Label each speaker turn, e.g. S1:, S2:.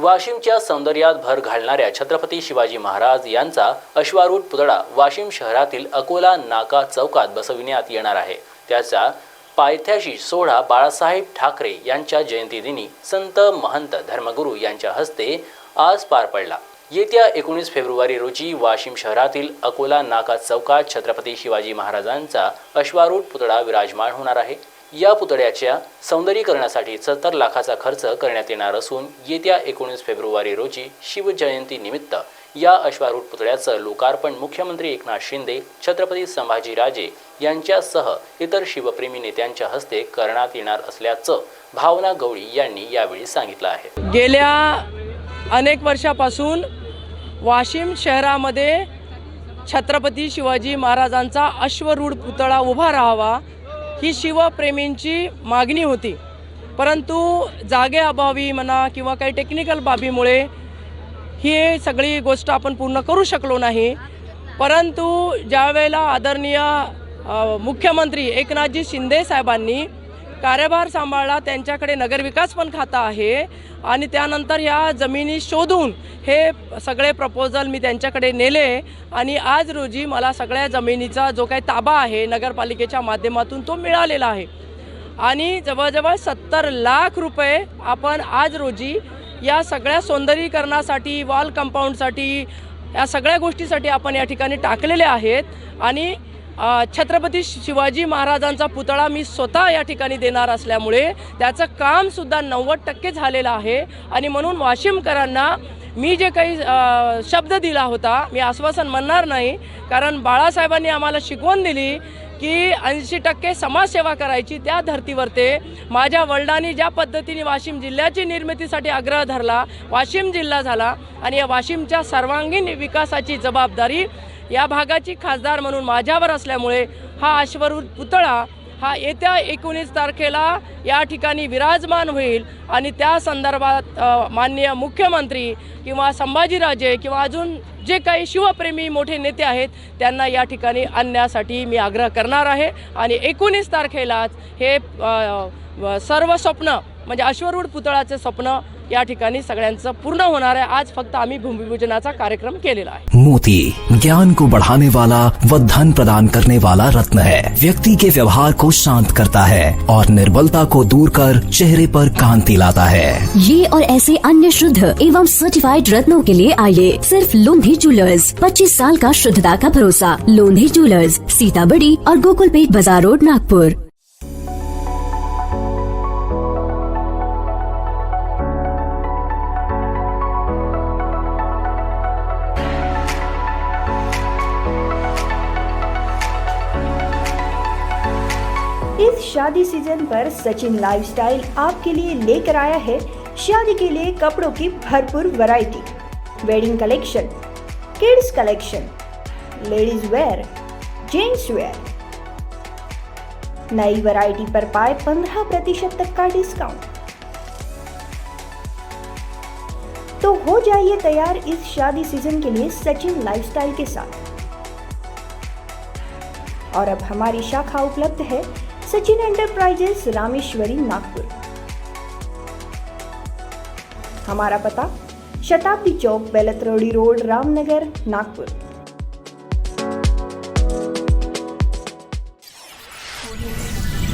S1: वाशिमच्या सौंदर्यात भर घालणाऱ्या छत्रपती शिवाजी महाराज यांचा अश्वारूढ पुतळा वाशिम शहरातील अकोला नाका चौकात बसविण्यात येणार आहे. त्याचा पायथ्याशी सोहळा बाळासाहेब ठाकरे यांच्या जयंतीदिनी संत महंत धर्मगुरू यांच्या हस्ते आज पार पडला. येत्या एकोणीस फेब्रुवारी रोजी वाशिम शहरातील अकोला नाका चौकात छत्रपती शिवाजी महाराजांचा अश्वारूढ पुतळा विराजमान होणार आहे. या पुतळ्याच्या सौंदर्यीकरणासाठी सत्तर लाखाचा खर्च करण्यात येणार असून येत्या एकोणीस फेब्रुवारी रोजी शिवजयंतीनिमित्त या अश्वारूढ पुतळ्याचं लोकार्पण मुख्यमंत्री एकनाथ शिंदे छत्रपती संभाजीराजे यांच्यासह इतर शिवप्रेमी नेत्यांच्या हस्ते करण्यात येणार असल्याचं भावना गवळी यांनी यावेळी सांगितलं आहे.
S2: गेल्या अनेक वर्षापासून वाशिम शहरामध्ये छत्रपती शिवाजी महाराजांचा अश्वरूढ पुतळा उभा राहावा ही शिवप्रेमींची मागणी होती. परंतु जागेअभावी म्हणा किंवा काही टेक्निकल बाबीमुळे ही सगळी गोष्ट आपण पूर्ण करू शकलो नाही. परंतु ज्यावेळेला आदरणीय मुख्यमंत्री एकनाथजी शिंदे साहेबांनी कार्यभार सांभाळला त्यांच्याकडे नगरविकास पण खातं आहे आणि त्यानंतर ह्या जमिनी शोधून हे सगळे प्रपोजल मी त्यांच्याकडे नेले आणि आज रोजी मला सगळ्या जमिनीचा जो काही ताबा आहे नगरपालिकेच्या माध्यमातून तो मिळालेला आहे. आणि जवळजवळ सत्तर लाख रुपये आपण आज रोजी या सगळ्या सौंदर्यीकरणासाठी वॉल कंपाऊंडसाठी या सगळ्या गोष्टीसाठी आपण या ठिकाणी टाकलेले आहेत आणि छत्रपती शिवाजी महाराजांचा पुतळा मी स्वतः या ठिकाणी देणार असल्यामुळे त्याचं कामसुद्धा नव्वद टक्के झालेलं आहे. आणि म्हणून वाशिमकरांना मी जे काही शब्द दिला होता मी आश्वासन म्हणणार नाही. कारण बाळासाहेबांनी आम्हाला शिकवण दिली की ऐंशी टक्के समाजसेवा करायची त्या धर्तीवर ते. माझ्या वडिलांनी ज्या पद्धतीने वाशिम जिल्ह्याची निर्मितीसाठी आग्रह धरला वाशिम जिल्हा झाला. आणि या वाशिमच्या सर्वांगीण विकासाची जबाबदारी या भागाची खासदार म्हणून माझ्यावर असल्यामुळे हा अश्वरूढ पुतळा हा येत्या एकोणीस तारखेला या ठिकाणी विराजमान होईल आणि त्या संदर्भात माननीय मुख्यमंत्री किंवा संभाजीराजे किंवा अजून जे काही शिवप्रेमी मोठे नेते आहेत त्यांना या ठिकाणी आणण्यासाठी मी आग्रह करणार आहे. आणि एकोणीस तारखेलाच हे सर्व स्वप्न म्हणजे अश्वरूढ पुतळाचे स्वप्न या ठिकाणी सगळ्यांचं पूर्ण होणार आहे. आज फक्त आम्ही भूमिपूजनाचा कार्यक्रम केलेला आहे.
S3: मोती ज्ञान को बढ़ाने वाला व धन प्रदान करने वाला रत्न है. व्यक्ति के व्यवहार को शांत करता है और निर्बलता को दूर कर चेहरे पर कांति लाता है।
S4: ये और ऐसे अन्य शुद्ध एवं सर्टिफाइड रत्नों के लिए आइए सिर्फ़ लोंधी ज्वेलर्स 25 साल का शुद्धता का भरोसा। लोंधी ज्वेलर्स सीताबड़ी और गोकुलपेट बाज़ार रोड नागपुर।
S5: इस शादी सीज़न पर सचिन लाइफस्टाइल आपके लिए लेकर आया है शादी के लिए कपड़ों की भरपूर variety wedding collection kids collection ladies wear gents wear नई वैरायटी पर पाए 15 प्रतिशत तक का डिस्काउंट तो हो जाइए तैयार इस शादी सीज़न के लिए सचिन लाइफस्टाइल के साथ। और अब हमारी शाखा उपलब्ध है सचिन एंटरप्राइजेस रामेश्वरी नागपुर। हमारा पता शताब्दी चौक बेलत रोड रामनगर नागपुर।